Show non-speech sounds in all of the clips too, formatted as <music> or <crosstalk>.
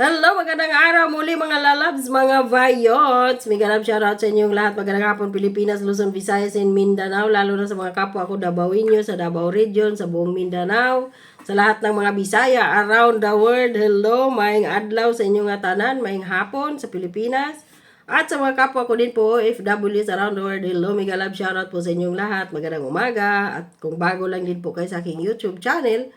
Hello, magandang araw muli mga lalabs, mga vayots. May ganap shoutout sa inyong lahat. Magandang hapon, Pilipinas, Luzon, Visayas, and Mindanao. Lalo na sa mga kapwa ko, Dabawenyo, sa Davao Region, sa buong Mindanao. Sa lahat ng mga Bisaya around the world. Hello, maing adlaw sa inyong atanan, maing hapon sa Pilipinas. At sa mga kapwa ko din po, OFWs around the world, hello, mega love shoutout po sa inyong lahat. Magandang umaga. At kung bago lang din po kayo sa aking YouTube channel,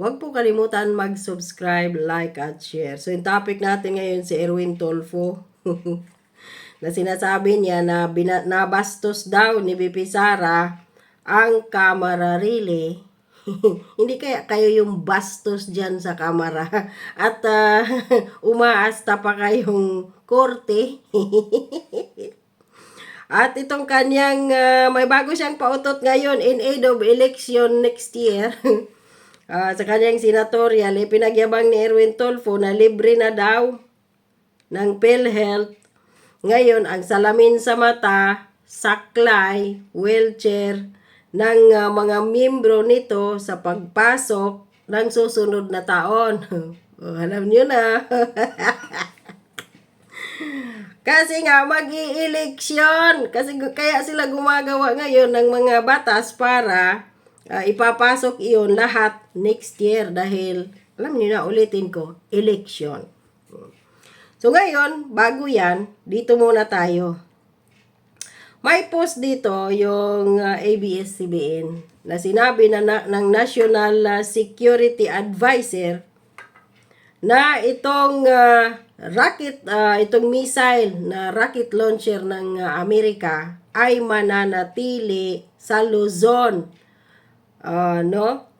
Huwag po kalimutan mag-subscribe, like, at share. So, yung topic natin ngayon si Erwin Tolfo. <laughs> na sinasabi niya na bina- nabastos daw ni BP Sara ang camera relay. <laughs> Hindi kaya kayo yung bastos dyan sa kamera. <laughs> At ah, umaasta pa kayong korte. At itong kanyang, ah, may bago siyang pautot ngayon in aid of election next year. Ah, sa kanyang senatorial, eh, pinagyabang ni Erwin Tolfo na libre na daw ng PhilHealth. Ngayon, ang salamin sa mata, saklay, wheelchair ng ah, mga miyembro nito sa pagpasok ng susunod na taon. <laughs> Oh, alam niyo na. <laughs> Kasi nga, mag eleksyon Kasi kaya sila gumagawa ngayon ng mga batas para ah, ipapasok iyon lahat next year dahil, alam niyo na, ulitin ko, election. So ngayon, bago yan, dito muna tayo. May post dito yung ah, ABS-CBN na sinabi na, na ng National ah, Security Advisor na itong ah, rocket ah, itong missile na rocket launcher ng ah, Amerika ay mananatili sa Luzon. Ah, no?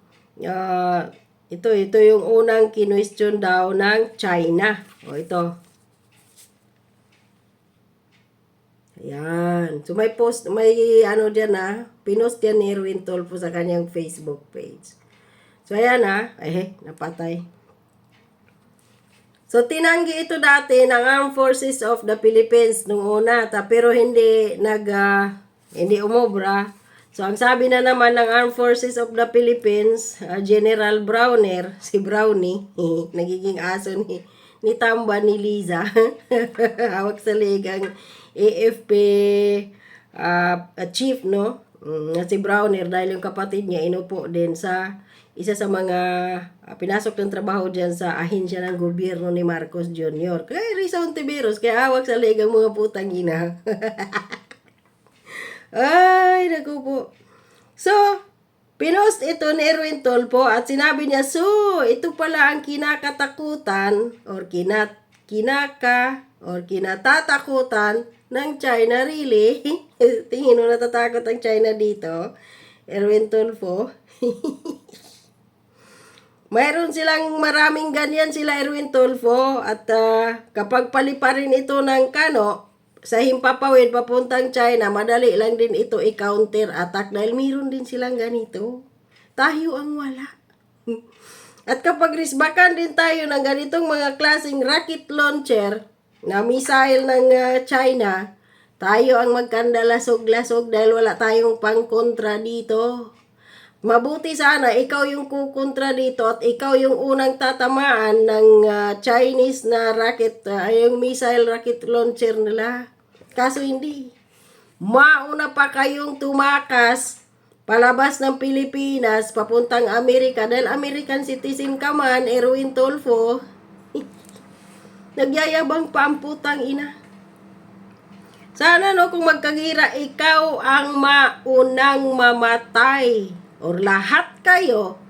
Ah, ito ito yung unang kinwestiyon daw ng China. O ito. Ayan. So may post, may ano dyan na, pinost yan ni Erwin Tolfo sa kanyang Facebook page. So ayan ha, eh, napatay. So, tinanggi ito dati ng Armed Forces of the Philippines nung una, ta, pero hindi nag, ah, hindi umobra. So, ang sabi na naman ng Armed Forces of the Philippines, ah, General Browner, <laughs> si Brownie, <laughs> nagiging aso ni, ni Tamba ni Liza, <laughs> hawak sa ligang AFP ah, chief, no? Mm, na si Browner dahil yung kapatid niya inupo din sa isa sa mga ah, pinasok ng trabaho dyan sa ahensya ng gobyerno ni Marcos Jr. Kaya Risa Ontiveros, kaya awak sa ligang mga putang ina. Ay, naku po. So, pinost ito ni Erwin Tolpo at sinabi niya, so, ito pala ang kinakatakutan or kinat, kinaka or kinatatakutan ng China really. <laughs> Tingin mo natatakot ang China dito. Erwin Tolpo. <laughs> Mayroon silang maraming ganyan sila Erwin Tolfo at ah, kapag paliparin ito ng kano sa himpapawid papuntang China, madali lang din ito i-counter attack dahil mayroon din silang ganito. Tayo ang wala. <laughs> At kapag risbakan din tayo ng ganitong mga klaseng rocket launcher na missile ng ah, China, tayo ang magkandalasog-lasog dahil wala tayong pangkontra dito. Mabuti sana ikaw yung kukontra dito at ikaw yung unang tatamaan ng ah, Chinese na rocket, ah, yung missile rocket launcher nila. Kaso hindi. Mauna pa kayong tumakas palabas ng Pilipinas papuntang Amerika dahil American citizen ka man, Erwin Tolfo. <laughs> Nagyayabang pa ang putang ina. Sana no kung magkagira ikaw ang maunang mamatay or lahat kayo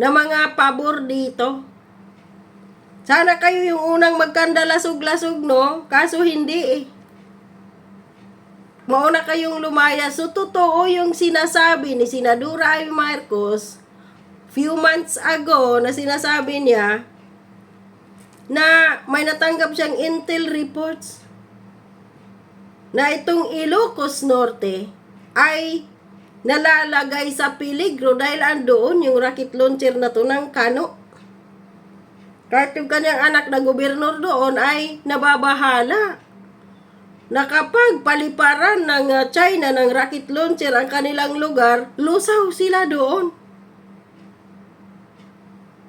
na mga pabor dito. Sana kayo yung unang magkandalasog-lasog no, kaso hindi eh. Mauna kayong lumaya. So, totoo yung sinasabi ni Sinadura ay Marcos few months ago na sinasabi niya na may natanggap siyang intel reports na itong Ilocos Norte ay nalalagay sa peligro dahil andoon yung rocket launcher na to ng Kano. Kahit yung kanyang anak na gobernador doon ay nababahala na ng uh, China ng rocket launcher ang kanilang lugar, lusaw sila doon.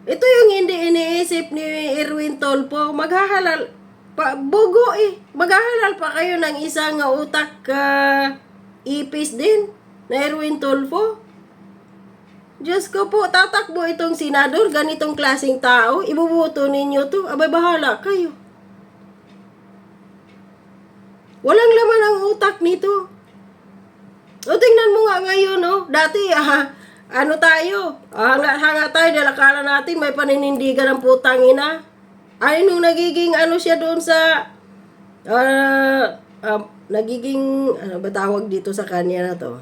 Ito yung hindi iniisip ni Erwin Tolpo. Maghahalal, pa, bugo eh. Maghahalal pa kayo ng isang utak uh, ipis din na Erwin Tolpo. Diyos ko po, tatakbo itong senador, ganitong klaseng tao, ibubuto ninyo to, abay bahala kayo. Walang laman ang utak nito. O tingnan mo nga ngayon, no? Dati, ah, ano tayo? Hanga-hanga tayo, dahil akala natin may paninindigan ng putang ina. Ay, nung nagiging ano siya doon sa, ah, ah, nagiging, ano ba tawag dito sa kanya na to?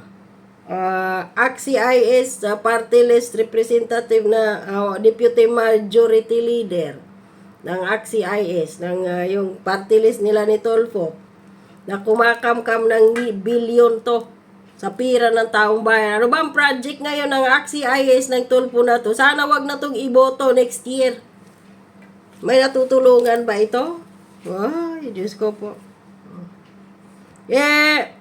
uh, AXI-IS uh, party list representative na uh, deputy majority leader ng AXI-IS ng uh, yung party list nila ni Tolfo na kumakamkam ng bilyon to sa pira ng taong bayan. Ano ba ang project ngayon ng AXI-IS ng Tolfo na to? Sana wag na tong iboto next year. May natutulungan ba ito? Ay, Diyos ko po. Yeah,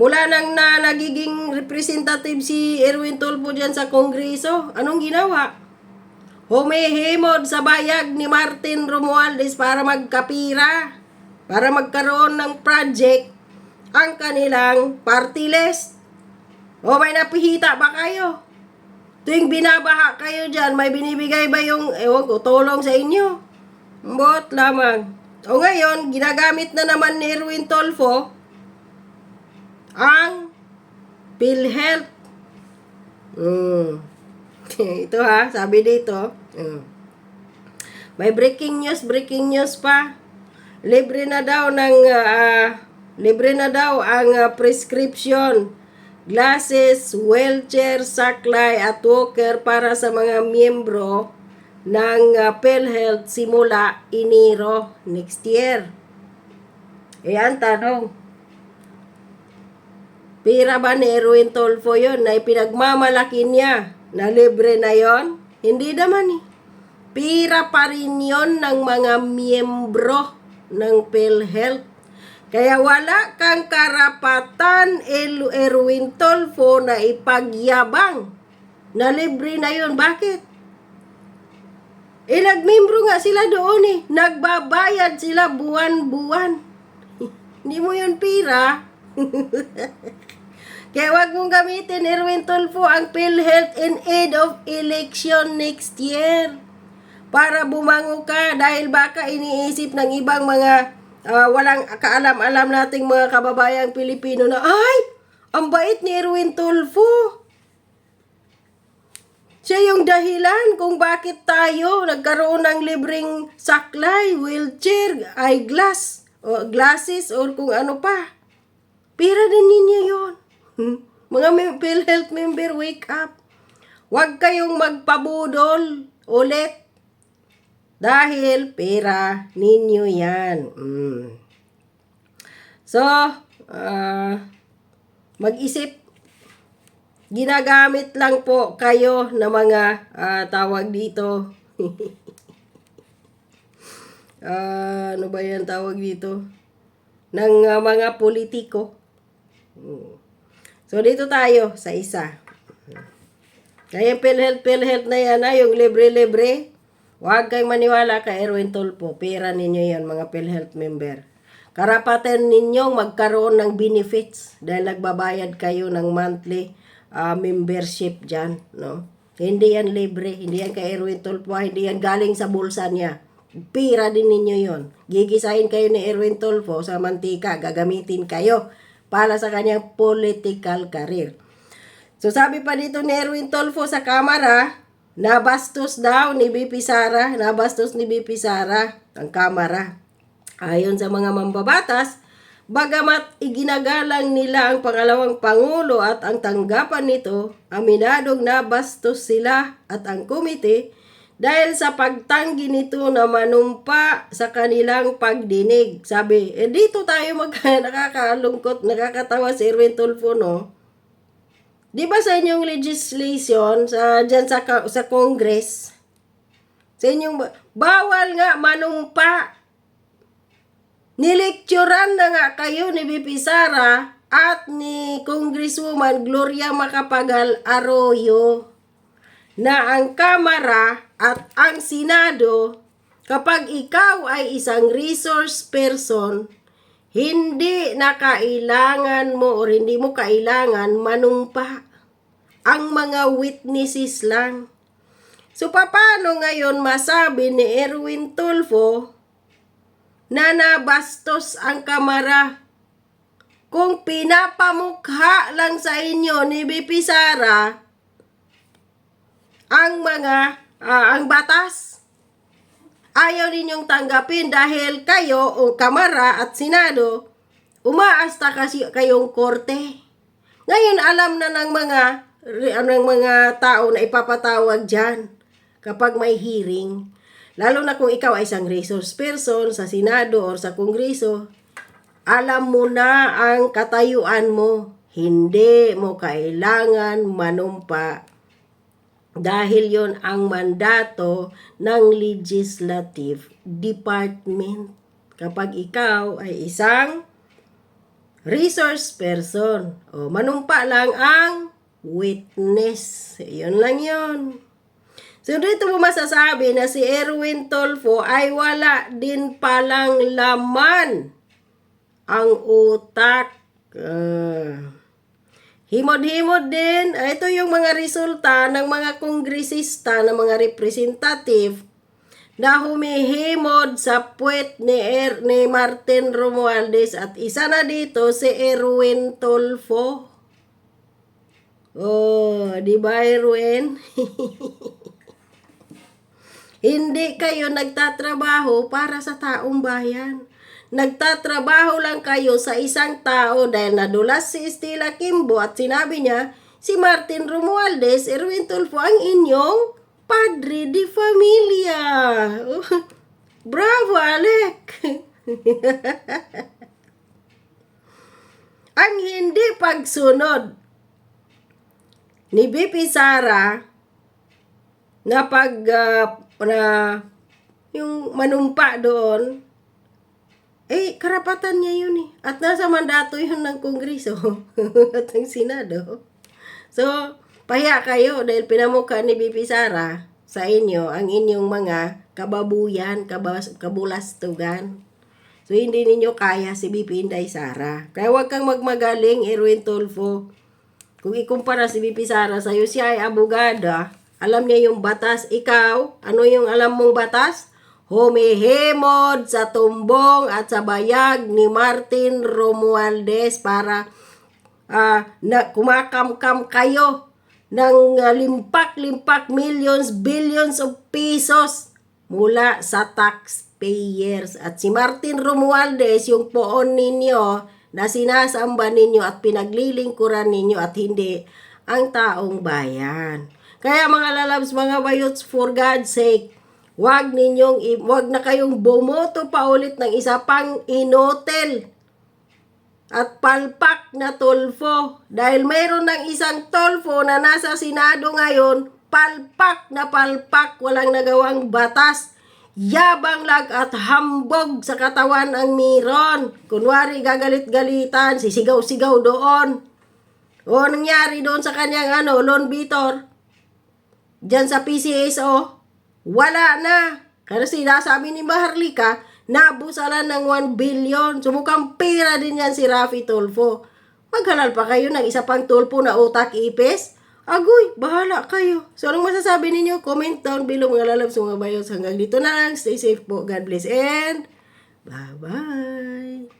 Mula nang na nagiging representative si Erwin Tulfo dyan sa Kongreso, anong ginawa? Humihimod sa bayag ni Martin Romualdez para magkapira, para magkaroon ng project ang kanilang party list. O may napihita ba kayo? Tuwing binabaha kayo dyan, may binibigay ba yung, ewan ko, tulong sa inyo? Bot lamang. O ngayon, ginagamit na naman ni Erwin Tolfo ang PhilHealth. Mm. <laughs> Ito ha, sabi dito. Mm. May breaking news, breaking news pa. Libre na daw ng ah, libre na daw ang ah, prescription glasses, wheelchair, saklay at walker para sa mga miyembro ng uh, PhilHealth simula Enero next year. Ayan, tanong. Pira ba ni Erwin Tolfo yun na ipinagmamalaki niya na libre na yon? Hindi naman eh. Pira pa rin yon ng mga miyembro ng PhilHealth. Kaya wala kang karapatan, El Erwin Tolfo, na ipagyabang na libre na yon. Bakit? Eh, nagmembro nga sila doon eh. Nagbabayad sila buwan-buwan. <laughs> Hindi mo yun pira. <laughs> Kaya wag mong gamitin, Erwin Tulfo, ang PhilHealth in aid of election next year. Para bumango ka dahil baka iniisip ng ibang mga ah, walang kaalam-alam nating mga kababayang Pilipino na, ay, ang bait ni Erwin Tulfo. Siya yung dahilan kung bakit tayo nagkaroon ng libreng saklay, wheelchair, eyeglass, o glasses, or kung ano pa. Pira din ninyo yun. Hmm? Mga PhilHealth member, wake up. Huwag kayong magpabudol ulit. Dahil pera ninyo yan. Mm. So, ah, mag-isip. Ginagamit lang po kayo na mga ah, tawag dito. <laughs> Ah, ano ba yan tawag dito? Ng ah, mga politiko. Mm. So, dito tayo sa isa. Kaya yung PhilHealth, PhilHealth na yan, ha, yung libre-libre. Huwag kayong maniwala kay Erwin Tulpo. Pera ninyo yan, mga PhilHealth member. Karapatan ninyong magkaroon ng benefits dahil nagbabayad kayo ng monthly ah, membership dyan. No? Hindi yan libre. Hindi yan kay Erwin Tulpo. Hindi yan galing sa bulsa niya. Pira din ninyo yon. Gigisahin kayo ni Erwin Tulfo sa mantika. Gagamitin kayo para sa kanyang political career. So sabi pa dito ni Erwin Tolfo sa kamera, nabastos daw ni BP Sara, nabastos ni BP Sara ang kamera. Ayon sa mga mambabatas, bagamat iginagalang nila ang pangalawang pangulo at ang tanggapan nito, aminadong nabastos sila at ang komite dahil sa pagtanggi nito na manumpa sa kanilang pagdinig. Sabi, eh dito tayo mag <laughs> nakakalungkot, nakakatawa si Erwin Tulfo, no? Di ba sa inyong legislation, sa, dyan sa, sa Congress, sa inyong, ba- bawal nga manumpa. Nilecturan na nga kayo ni BP Sara at ni Congresswoman Gloria Macapagal Arroyo na ang Kamara at ang Senado, kapag ikaw ay isang resource person, hindi na kailangan mo o hindi mo kailangan manumpa ang mga witnesses lang. So, paano ngayon masabi ni Erwin Tulfo na nabastos ang kamara kung pinapamukha lang sa inyo ni BP Sara ang mga ah, ang batas ayaw ninyong tanggapin dahil kayo o kamara at senado umaasta kasi kayong korte ngayon alam na ng mga ng mga tao na ipapatawag diyan kapag may hearing lalo na kung ikaw ay isang resource person sa senado or sa kongreso alam mo na ang katayuan mo. Hindi mo kailangan manumpa. Dahil yon ang mandato ng legislative department. Kapag ikaw ay isang resource person, o manumpa lang ang witness. Yun lang yun. So dito mo masasabi na si Erwin Tolfo ay wala din palang laman ang utak. Ah. Himod-himod din. Ah, Ito yung mga resulta ng mga kongresista, ng mga representative na humihimod sa puwet ni, er, ni Martin Romualdez at isa na dito si Erwin Tolfo. Oh, di ba Erwin? <laughs> Hindi kayo nagtatrabaho para sa taong bayan. Nagtatrabaho lang kayo sa isang tao dahil nadulas si Estela Kimbo at sinabi niya, si Martin Romualdez, Erwin Tulfo ang inyong padre de familia. <laughs> Bravo, Alec! <laughs> ang hindi pagsunod ni BP Sara na pag ah, na yung manumpa doon eh karapatan niya yun eh at nasa mandato yun ng kongreso <laughs> at ng senado so pahiya kayo dahil pinamukha ni BP Sara sa inyo ang inyong mga kababuyan kabas, kabulastugan So, hindi ninyo kaya si BP Inday Sara. Kaya huwag kang magmagaling, Erwin Tulfo. Kung ikumpara si BP Sara sa'yo, siya ay abogada. Alam niya yung batas. Ikaw, ano yung alam mong batas? Humihimod sa tumbong at sa bayag ni Martin Romualdez para ah, na kumakamkam kayo ng ah, limpak-limpak millions, billions of pesos mula sa taxpayers. At si Martin Romualdez, yung poon ninyo na sinasamba ninyo at pinaglilingkuran ninyo at hindi ang taong bayan. Kaya mga lalabs, mga bayots, for God's sake, wag ninyong, wag na kayong bumoto pa ulit ng isa pang inotel at palpak na tolfo. Dahil mayroon ng isang tolfo na nasa Senado ngayon, palpak na palpak, walang nagawang batas. Yabang lag at hambog sa katawan ang miron. Kunwari gagalit-galitan, sisigaw-sigaw doon. O nangyari doon sa kanyang ano, loan beater. Diyan sa PCSO, wala na. Kasi sinasabi ni Maharlika, nabusalan ng 1 billion. So mukhang pera din yan si Rafi Tulfo. Maghalal pa kayo ng isa pang tulpo na utak ipis? Agoy, bahala kayo. So anong masasabi ninyo? Comment down below mga lalabs mga bayos. Hanggang dito na lang. Stay safe po. God bless and bye-bye.